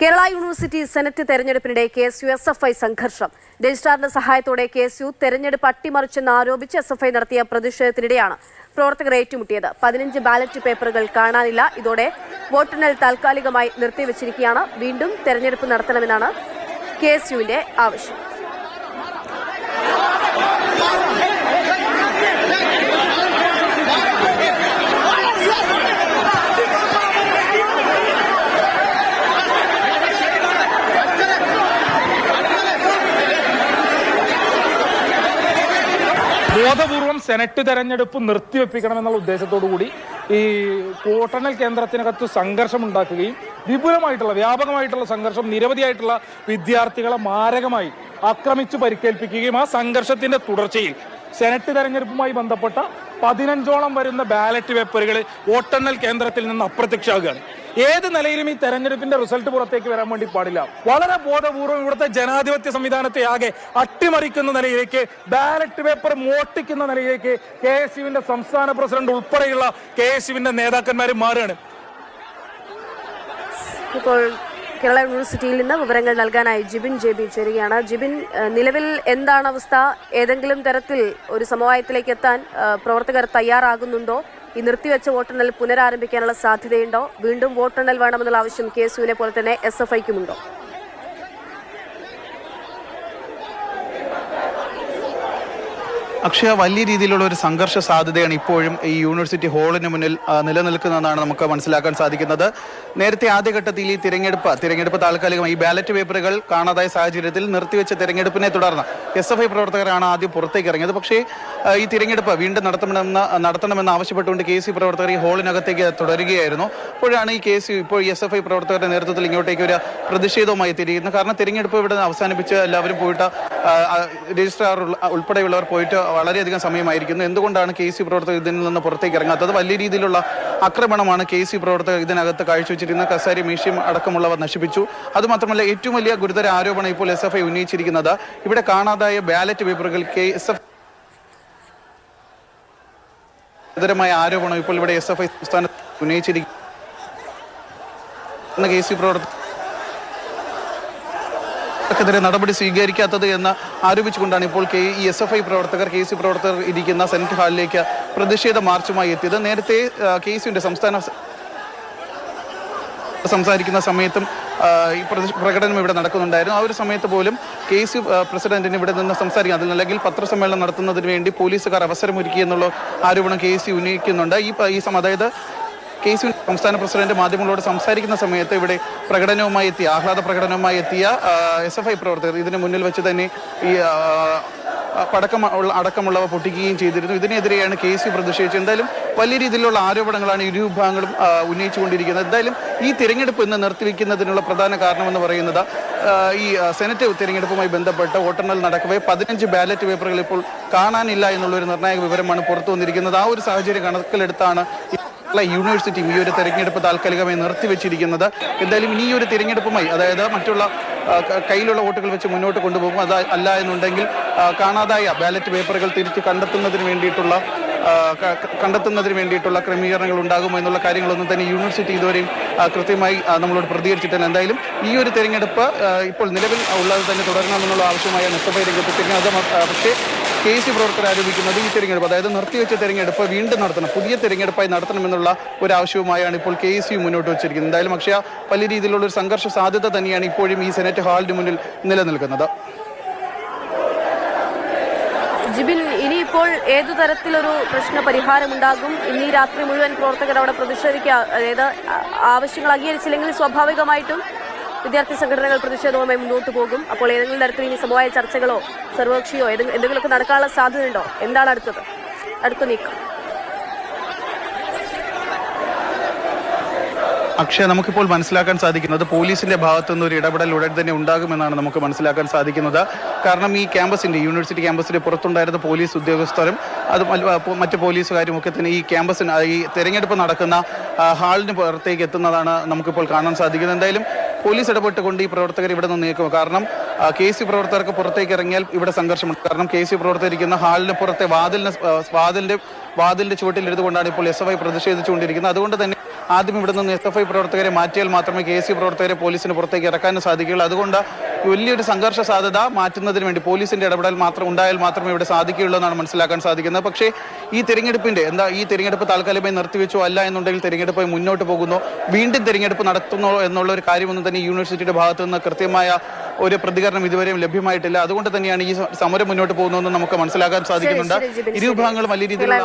Kerala university senate തെരഞ്ഞെടുപ്പിനിടെ K S U S F I സംഘർഷം. രജിസ്ട്രാറിന്റെ സഹായത്തോടെ കെ എസ് യു തെരഞ്ഞെടുപ്പ് അട്ടിമറിച്ചെന്ന് ആരോപിച്ച് എസ് എഫ് ഐ നടത്തിയ പ്രതിഷേധത്തിനിടെയാണ് പ്രവർത്തകർ ഏറ്റുമുട്ടിയത്. പതിനഞ്ച് ബാലറ്റ് പേപ്പറുകൾ കാണാനില്ല. ഇതോടെ വോട്ടെണ്ണൽ താൽക്കാലികമായി നിർത്തിവച്ചിരിക്കുകയാണ്. വീണ്ടും തെരഞ്ഞെടുപ്പ് നടത്തണമെന്നാണ് കെ എസ് യുവിന്റെ ആവശ്യം. ബോധപൂർവം സെനറ്റ് തെരഞ്ഞെടുപ്പ് നിർത്തിവെപ്പിക്കണമെന്നുള്ള ഉദ്ദേശത്തോടു കൂടി ഈ വോട്ടെണ്ണൽ കേന്ദ്രത്തിനകത്ത് സംഘർഷം ഉണ്ടാക്കുകയും വിപുലമായിട്ടുള്ള വ്യാപകമായിട്ടുള്ള സംഘർഷം നിരവധിയായിട്ടുള്ള വിദ്യാർത്ഥികളെ മാരകമായി ആക്രമിച്ചു പരിക്കേൽപ്പിക്കുകയും ആ സംഘർഷത്തിന്റെ തുടർച്ചയിൽ സെനറ്റ് തെരഞ്ഞെടുപ്പുമായി ബന്ധപ്പെട്ട പതിനഞ്ചോളം വരുന്ന ബാലറ്റ് പേപ്പറുകൾ വോട്ടെണ്ണൽ കേന്ദ്രത്തിൽ നിന്ന് അപ്രത്യക്ഷമാകുകയാണ്. ഏത് നിലയിലും ഈ തെരഞ്ഞെടുപ്പിന്റെ റിസൾട്ട് പുറത്തേക്ക് വരാൻ വേണ്ടി പാടില്ല. വളരെ ബോധപൂർവം ഇവിടുത്തെ ജനാധിപത്യ സംവിധാനത്തെ ആകെ അട്ടിമറിക്കുന്ന നിലയിലേക്ക് ബാലറ്റ് പേപ്പർ മോട്ടിക്കുന്ന നിലയിലേക്ക് കെ എസ് യുവിന്റെ സംസ്ഥാന പ്രസിഡന്റ് ഉൾപ്പെടെയുള്ള കെ എസ് യുവിന്റെ നേതാക്കന്മാർ മാറുകയാണ്. ഇപ്പോൾ കേരള യൂണിവേഴ്സിറ്റിയിൽ നിന്ന് വിവരങ്ങൾ നൽകാനായി ജിബിൻ ജെ ബി ചേരുകയാണ്. ജിബിൻ നിലവിൽ എന്താണ് അവസ്ഥ? ഏതെങ്കിലും തരത്തിൽ ഒരു സമവായത്തിലേക്ക് എത്താൻ പ്രവർത്തകർ തയ്യാറാകുന്നുണ്ടോ? ഈ നിർത്തിവെച്ച വോട്ടെണ്ണൽ പുനരാരംഭിക്കാനുള്ള സാധ്യതയുണ്ടോ? വീണ്ടും വോട്ടെണ്ണൽ വേണമെന്നുള്ള ആവശ്യം കെ എസ് യുവിനെ പോലെ തന്നെ എസ് എഫ് ഐക്കുമുണ്ടോ അക്ഷയ വലിയ രീതിയിലുള്ള ഒരു സംഘർഷ സാധ്യതയാണ് ഇപ്പോഴും ഈ യൂണിവേഴ്സിറ്റി ഹാളിന് മുന്നിൽ നിലനിൽക്കുന്നതെന്നാണ് നമുക്ക് മനസ്സിലാക്കാൻ സാധിക്കുന്നത്. നേരത്തെ ആദ്യഘട്ടത്തിൽ ഈ തിരഞ്ഞെടുപ്പ് തിരഞ്ഞെടുപ്പ് താൽക്കാലികമായി ഈ ബാലറ്റ് പേപ്പറുകൾ കാണാതായ സാഹചര്യത്തിൽ നിർത്തിവെച്ച തിരഞ്ഞെടുപ്പിനെ തുടർന്ന് എസ് എഫ് ഐ പ്രവർത്തകരാണ് ആദ്യം പുറത്തേക്ക് ഇറങ്ങിയത്. പക്ഷേ ഈ തിരഞ്ഞെടുപ്പ് വീണ്ടും നടത്തണമെന്ന് നടത്തണമെന്ന് ആവശ്യപ്പെട്ടുകൊണ്ട് കെ സി പ്രവർത്തകർ ഈ ഹാളിനകത്തേക്ക് തുടരുകയായിരുന്നു. അപ്പോഴാണ് ഈ കെ സി ഇപ്പോൾ എസ് എഫ് ഐ പ്രവർത്തകരുടെ നേതൃത്വത്തിൽ ഇങ്ങോട്ടേക്ക് ഒരു പ്രതിഷേധവുമായി തിരിയുന്നത് കാരണം തിരഞ്ഞെടുപ്പ് ഇവിടെ അവസാനിപ്പിച്ച് എല്ലാവരും പോയിട്ട് രജിസ്ട്രാർ ഉൾപ്പെടെയുള്ളവർ പോയിട്ട് വളരെയധികം സമയമായിരിക്കുന്നു. എന്തുകൊണ്ടാണ് കെ സി പ്രവർത്തകർ ഇതിൽ നിന്ന് പുറത്തേക്ക് ഇറങ്ങാത്തത്? വലിയ രീതിയിലുള്ള ആക്രമണമാണ് കെ സി പ്രവർത്തകർ ഇതിനകത്ത് കാഴ്ചവെച്ചിരുന്ന കസാരി മീഷ്യം അടക്കമുള്ളവ നശിപ്പിച്ചു. അതുമാത്രമല്ല ഏറ്റവും വലിയ ഗുരുതര ആരോപണം ഇപ്പോൾ എസ് എഫ് ഐ ഉന്നയിച്ചിരിക്കുന്നത്. ഇവിടെ കാണാതായ ബാലറ്റ് പേപ്പറുകൾ കെ എസ് എഫ് ഗുരുതരമായ ആരോപണം ഇപ്പോൾ ഇവിടെ എസ് എഫ് ഐ സംസ്ഥാനത്ത് ഉന്നയിച്ചിരിക്കുന്ന. കെ സി പ്രവർത്തകർ ക്കെതിരെ നടപടി സ്വീകരിക്കാത്തത് എന്ന് ആരോപിച്ചുകൊണ്ടാണ് ഇപ്പോൾ കെ ഈ എസ് എഫ് ഐ പ്രവർത്തകർ കെ സി പ്രവർത്തകർ ഇരിക്കുന്ന സെനറ്റ് ഹാളിലേക്ക് പ്രതിഷേധ മാർച്ചുമായി എത്തിയത്. നേരത്തെ കെ സിയുടെ സംസ്ഥാന സംസാരിക്കുന്ന സമയത്തും ഈ പ്രകടനം ഇവിടെ നടക്കുന്നുണ്ടായിരുന്നു. ആ ഒരു സമയത്ത് പോലും കെ സി പ്രസിഡന്റിന് ഇവിടെ നിന്ന് സംസാരിക്കാൻ അല്ലെങ്കിൽ പത്രസമ്മേളനം നടത്തുന്നതിന് വേണ്ടി പോലീസുകാർ അവസരമൊരുക്കി എന്നുള്ള ആരോപണം കെ സി ഉന്നയിക്കുന്നുണ്ട്. ഈ അതായത് കെ സി സംസ്ഥാന പ്രസിഡന്റ് മാധ്യമങ്ങളോട് സംസാരിക്കുന്ന സമയത്ത് ഇവിടെ പ്രകടനവുമായി എത്തിയ ആഹ്ലാദ പ്രകടനവുമായി എത്തിയ എസ് എഫ് ഐ പ്രവർത്തകർ ഇതിന് മുന്നിൽ വെച്ച് തന്നെ ഈ പടക്കം അടക്കമുള്ളവ പൊട്ടിക്കുകയും ചെയ്തിരുന്നു. ഇതിനെതിരെയാണ് കെ സി പ്രതിഷേധിച്ചത്. എന്തായാലും വലിയ രീതിയിലുള്ള ആരോപണങ്ങളാണ് ഇരു വിഭാഗങ്ങളും ആ, ഉന്നയിച്ചുകൊണ്ടിരിക്കുന്നത്. എന്തായാലും ഈ തിരഞ്ഞെടുപ്പ് ഇന്ന് നിർത്തിവെക്കുന്നതിനുള്ള പ്രധാന കാരണമെന്ന് പറയുന്നത് ഈ സെനറ്റ് തിരഞ്ഞെടുപ്പുമായി ബന്ധപ്പെട്ട് വോട്ടെണ്ണൽ നടക്കവേ പതിനഞ്ച് ബാലറ്റ് പേപ്പറുകൾ ഇപ്പോൾ കാണാനില്ല എന്നുള്ളൊരു നിർണായക വിവരമാണ് പുറത്തു വന്നിരിക്കുന്നത് ആ ഒരു സാഹചര്യം കണക്കിലെടുത്താണ് യൂണിവേഴ്സിറ്റിയും ഈ ഒരു തെരഞ്ഞെടുപ്പ് താൽക്കാലികമായി നിർത്തിവെച്ചിരിക്കുന്നത്. എന്തായാലും ഇനി ഒരു തിരഞ്ഞെടുപ്പുമായി അതായത് മറ്റുള്ള കയ്യിലുള്ള വോട്ടുകൾ വെച്ച് മുന്നോട്ട് കൊണ്ടുപോകും. അത് അല്ല എന്നുണ്ടെങ്കിൽ കാണാതായ ബാലറ്റ് പേപ്പറുകൾ തിരിച്ച് കണ്ടെത്തുന്നതിന് വേണ്ടിയിട്ടുള്ള കണ്ടെത്തുന്നതിന് വേണ്ടിയിട്ടുള്ള ക്രമീകരണങ്ങൾ ഉണ്ടാകുമോ എന്നുള്ള കാര്യങ്ങളൊന്നും തന്നെ യൂണിവേഴ്സിറ്റി ഇതുവരെയും കൃത്യമായി നമ്മളോട് പ്രതികരിച്ചിട്ടില്ല എന്തായാലും ഈ ഒരു തിരഞ്ഞെടുപ്പ് ഇപ്പോൾ നിലവിൽ ഉള്ളത് തന്നെ തുടരണമെന്നുള്ള ആവശ്യമായ നിസ്സഭ രംഗത്ത് തിരിഞ്ഞത് പക്ഷേ കെ സി പ്രവർത്തകർ ആരോപിക്കുന്നത് ഈ തെരഞ്ഞെടുപ്പ് അതായത് നിർത്തിവെച്ച തെരഞ്ഞെടുപ്പ് വീണ്ടും നടത്തണം പുതിയ തെരഞ്ഞെടുപ്പായി നടത്തണമെന്നുള്ള ഒരു ആവശ്യവുമായാണ് ഇപ്പോൾ കെ സി മുന്നോട്ട് വെച്ചിരിക്കുന്നത്. എന്തായാലും പക്ഷേ പല രീതിയിലുള്ള ഒരു സംഘർഷ സാധ്യത തന്നെയാണ് ഇപ്പോഴും ഈ സെനറ്റ് ഹാളിന് മുന്നിൽ നിലനിൽക്കുന്നത്. ജിബിൻ ഇനിയിപ്പോൾ ഏതു തരത്തിലൊരു പ്രശ്ന പരിഹാരമുണ്ടാകും ഇനി രാത്രി മുഴുവൻ പ്രവർത്തകർ അവിടെ പ്രതിഷേധിക്കുക അതായത് ആവശ്യങ്ങൾ അംഗീകരിച്ചില്ലെങ്കിൽ സ്വാഭാവികമായിട്ടും വിദ്യാർത്ഥി സംഘടനകൾ പ്രതിഷേധവുമായി മുന്നോട്ട് പോകും. അപ്പോൾ ഏതെങ്കിലും തരത്തിൽ ഇനി സമവായ ചർച്ചകളോ സർവകക്ഷിയോ എന്തെങ്കിലുമൊക്കെ നടക്കാനുള്ള സാധ്യതയുണ്ടോ? എന്താണ് അടുത്തത്? അടുത്ത നീക്കം. അക്ഷയ നമുക്കിപ്പോൾ മനസ്സിലാക്കാൻ സാധിക്കുന്നത് പോലീസിന്റെ ഭാഗത്തു നിന്ന് ഒരു ഇടപെടൽ ഉടൻ തന്നെ ഉണ്ടാകുമെന്നാണ് നമുക്ക് മനസ്സിലാക്കാൻ സാധിക്കുന്നത്. കാരണം ഈ ക്യാമ്പസിന്റെ യൂണിവേഴ്സിറ്റി ക്യാമ്പസിന്റെ പുറത്തുണ്ടായിരുന്ന പോലീസ് ഉദ്യോഗസ്ഥരും അത് മറ്റ് പോലീസുകാരും ഒക്കെ തന്നെ ഈ ക്യാമ്പസിന് ഈ തെരഞ്ഞെടുപ്പ് നടക്കുന്ന ഹാളിന് പുറത്തേക്ക് എത്തുന്നതാണ് നമുക്കിപ്പോൾ കാണാൻ സാധിക്കുന്നത്. എന്തായാലും പോലീസ് ഇടപെട്ടുകൊണ്ട് ഈ പ്രവർത്തകർ ഇവിടെ നിന്ന് നീക്കും. കാരണം കെ സി പ്രവർത്തകർക്ക് പുറത്തേക്ക് ഇറങ്ങിയാൽ ഇവിടെ സംഘർഷമുണ്ട്. കാരണം കെ സി പ്രവർത്തകരിക്കുന്ന ഹാളിന് പുറത്തെ വാതിലിന് സ്- വാതിലിന്റെ വാതിലിന്റെ ചുവട്ടിൽ ഇരുന്നുകൊണ്ടാണ് ഇപ്പോൾ എസ് എഫ് ഐ പ്രതിഷേധിച്ചുകൊണ്ടിരിക്കുന്നത്. അതുകൊണ്ട് തന്നെ ആദ്യം ഇവിടെ നിന്ന് എസ് എഫ് ഐ പ്രവർത്തകരെ മാറ്റിയാൽ മാത്രമേ കെ യു പ്രവർത്തകരെ പോലീസിന് പുറത്തേക്ക് ഇറക്കാനും സാധിക്കുകയുള്ളൂ. അതുകൊണ്ട് വലിയൊരു സംഘർഷ സാധ്യത മാറ്റുന്നതിന് വേണ്ടി പോലീസിന്റെ ഇടപെടൽ മാത്രം ഉണ്ടായാൽ മാത്രമേ ഇവിടെ സാധിക്കുകയുള്ളൂ എന്നാണ് മനസ്സിലാക്കാൻ സാധിക്കുന്നത്. പക്ഷേ ഈ തെരഞ്ഞെടുപ്പിന്റെ എന്താ ഈ തെരഞ്ഞെടുപ്പ് താൽക്കാലികമായി നിർത്തിവെച്ചോ അല്ല എന്നുണ്ടെങ്കിൽ തെരഞ്ഞെടുപ്പ് മുന്നോട്ട് പോകുന്നു. വീണ്ടും തെരഞ്ഞെടുപ്പ് നടത്തുന്നു എന്നുള്ള ഒരു കാര്യമൊന്നും തന്നെ യൂണിവേഴ്സിറ്റിയുടെ ഭാഗത്തു നിന്ന് കൃത്യമായ ഒരു പ്രതികരണം ഇതുവരെയും ലഭ്യമായിട്ടില്ല. അതുകൊണ്ട് തന്നെയാണ് ഈ സമരം മുന്നോട്ട് പോകുന്നതെന്ന് നമുക്ക് മനസ്സിലാക്കാൻ സാധിക്കുന്നുണ്ട്. ശരി, ജിബിൻ, ഇരു വിഭാഗങ്ങളും വലിയ രീതിയിലുള്ള